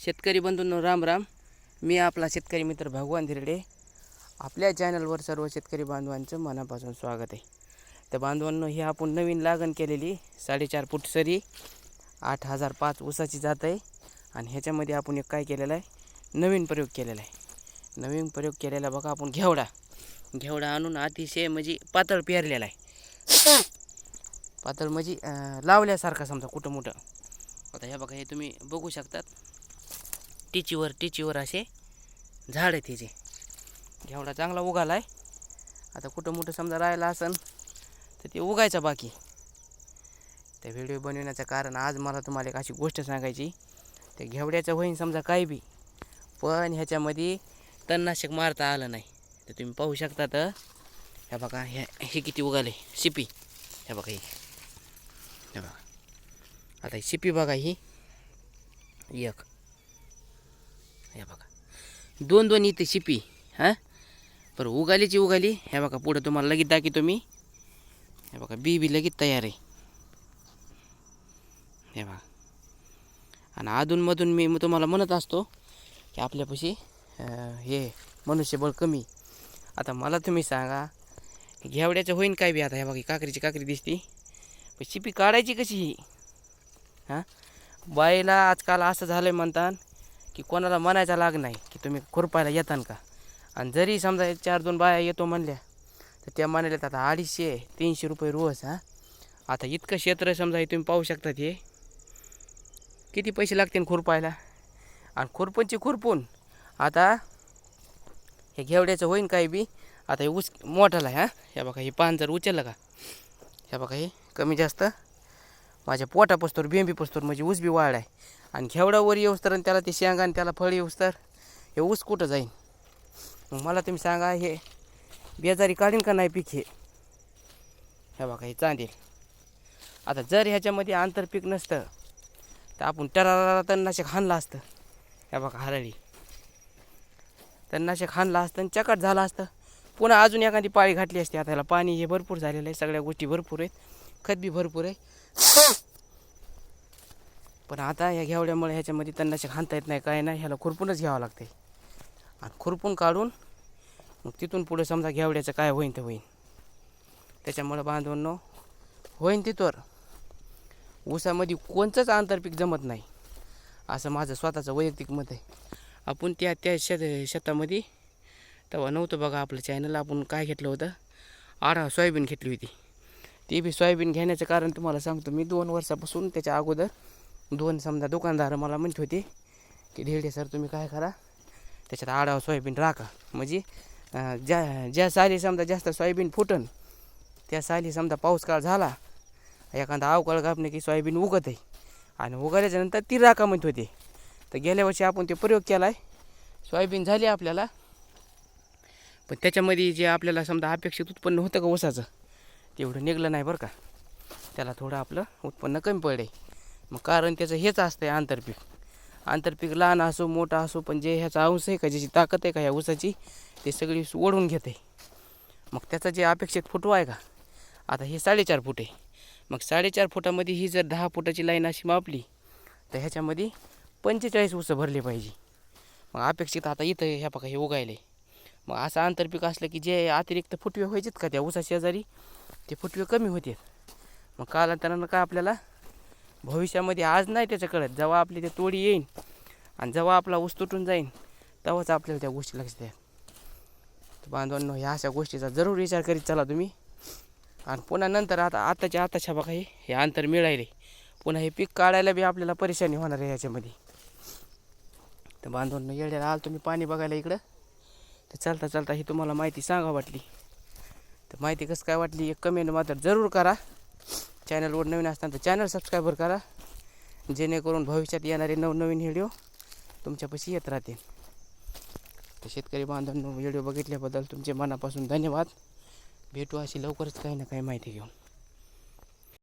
शेतकरी बंधूंनो राम राम. मी आपला शेतकरी मित्र भगवान धिरडे. आपल्या चॅनलवर सर्व शेतकरी बांधवांचं मनापासून स्वागत आहे. तर बांधवांनो ही आपण नवीन लागण केलेली साडेचार फूट सरी आठ हजार पाच ऊसाची जात आहे. आणि ह्याच्यामध्ये आपण एक काय केलेलं आहे? नवीन प्रयोग केलेला आहे. नवीन प्रयोग केलेला बघा आपण घेवडा. घेवडा आणून अतिशय म्हणजे पातळ पेरलेला आहे. पातळ म्हणजे लावल्यासारखा समजा कुठं मोठं आता हे बघा हे तुम्ही बघू शकतात. टिचीवर टिचीवर असे झाड आहे तिचे. घेवडा चांगला उगाला आहे आता कुठं मोठं समजा राहिला असन तर ते उगायचं बाकी. त्या व्हिडिओ बनवण्याचं कारण आज मला तुम्हाला एक अशी गोष्ट सांगायची. त्या घेवड्याचं होईन समजा काही बी पण ह्याच्यामध्ये तणनाशक मारता आलं नाही. तर तुम्ही पाहू शकता तर हे बघा हे हे किती उगाले. शिपी. हे बघा ही. हे बघा. आता ही शिपी बघा ही. एक. हे बघा. दोन दोन इथे शिपी हां? बरं उगालीची उगाली. हे बघा पुढं तुम्हाला लगेच दाखवतो मी. हे बघा बी बी लगेच तयार आहे. हे बघा. आणि अधूनमधून मी मग तुम्हाला म्हणत असतो की आपल्यापाशी हे मनुष्यबळ कमी. आता मला तुम्ही सांगा घेवड्याचं होईन काय बी आता? हे बघा काकरीची काकरी दिसती. पण शिपी काढायची कशी ही? हां? बाईला आजकाल असं झालं आहे म्हणतात की कोणाला म्हणायचा लाग नाही की तुम्ही खुरपायला येतान का? आणि जरी समजा चार दोन बाया येतो म्हणल्या तर त्या म्हणाल्यात आता अडीचशे तीनशे रुपये रोज हां? आता इतकं क्षेत्र समजा हे तुम्ही पाहू शकता हे किती पैसे लागतील खुरपायला? आणि खुरपणची खुरपून आता हे घेवड्याचं होईन काही बी? आता हे उच मोठाला आहे हां? हे बघा हे पान जर उचललं का? हे बघा हे कमी जास्त माझ्या पोटा पस्तोर बेंबी पस्तोर म्हणजे ऊस बी वाढ आहे आणि घेवडावर येऊस तर आणि त्याला ते शेंगा आणि त्याला फळ येऊस तर हे ऊस कुठं जाईन? मग मला तुम्ही सांगा हे बेजारी काढीन का नाही पीक हे? हे बघा हे चांदेल. आता जर ह्याच्यामध्ये आंतरपीक नसतं तर आपण टरारा तणनाशक हाणलं असतं. हे बघा हरळी. तणनाशक हाणलं असतं आणि चकाट झालं असतं. पुन्हा अजून एखादी पाळी घातली असते. आता ह्याला पाणी हे भरपूर झालेलं आहे. सगळ्या गोष्टी भरपूर आहेत. खत बी भरपूर आहे. पण आता ह्या घेवड्यामुळे ह्याच्यामध्ये तणनाशक हाणता येत नाही काय नाही. ह्याला खुरपूनच घ्यावं लागते आणि खुरपून काढून मग तिथून पुढे समजा घेवड्याचं काय होईन ते होईन. त्याच्यामुळं बांधवांनो होईन तिथवर ऊसामध्ये कोणचंच आंतरपीक जमत नाही. असं माझं स्वतःचं वैयक्तिक मत आहे. आपण त्या त्या शेत शेतामध्ये तेव्हा नव्हतं बघा आपलं चॅनल आपण काय घेतलं होतं? आडा सोयाबीन घेतली होती. ते बी सोयाबीन घेण्याचं कारण तुम्हाला सांगतो मी दोन वर्षापासून त्याच्या अगोदर दोन समजा दुकानदार मला म्हणत होते की ढेडे सर तुम्ही काय करा? त्याच्यात आडावं सोयाबीन राखा. म्हणजे ज्या ज्या साली समजा जास्त सोयाबीन फुटन त्या साली समजा पाऊस काळ झाला एखादा अवकाळ कापणे की सोयाबीन उगत आहे. आणि उगवल्याच्यानंतर ती राखा म्हणत होते. तर गेल्या वर्षी आपण ते प्रयोग केला आहे सोयाबीन झाली आपल्याला. पण त्याच्यामध्ये जे आपल्याला समजा अपेक्षित उत्पन्न होतं का ऊसाचं? तेवढं निघलं नाही बरं का. त्याला थोडं आपलं उत्पन्न कमी पडे. मग कारण त्याचं हेच असतं आहे आंतरपीक. आंतरपीक लहान असो मोठा असो पण जे ह्याचा अंश आहे का ज्याची ताकद आहे का ह्या ऊसाची ते सगळी ओढून घेते. मग त्याचा जे अपेक्षित फुटवा आहे का आता हे साडेचार फूट आहे. मग साडेचार फुटामध्ये ही जर दहा फुटाची लाईन अशी मापली तर ह्याच्यामध्ये पंचेचाळीस उसं भरले पाहिजे. मग अपेक्षित आता इथं ह्या बघा हे उगायले मग असं आंतरपीक असलं की जे अतिरिक्त फुटवे व्हायचेत का त्या ऊसा शेजारी ते फुटवे कमी होते. मग कालांतरानं काय आपल्याला भविष्यामध्ये आज नाही त्याचं कळत. जेव्हा आपली ते तोडी येईन आणि जेव्हा आपला ऊस तुटून जाईन तेव्हाच आपल्याला त्या गोष्टी लक्षात द्या तर बांधवांनो ह्या अशा गोष्टीचा जरूर विचार करीत चला तुम्ही. आणि पुन्हा नंतर आता आताच्या आताच्या बघा हे हे अंतर मिळायले. पुन्हा हे पीक काढायला बी आपल्याला परेशानी होणार आहे ह्याच्यामध्ये तर बांधवांनो येड्याला आलं तुम्ही पाणी बघायला इकडं. तर चालता चालता ही तुम्हाला माहिती सांगा वाटली. तर माहिती कसं काय वाटली एक कमेंट मात्र जरूर करा. चॅनलवर नवीन असताना तर चॅनल सबस्क्राईबर करा. जेणेकरून भविष्यात येणारे नवनवीन व्हिडिओ तुमच्यापाशी येत राहतील. तर शेतकरी बांधवांनो व्हिडिओ बघितल्याबद्दल तुमचे मनापासून धन्यवाद. भेटू अशी लवकरच काही ना काही माहिती घेऊन.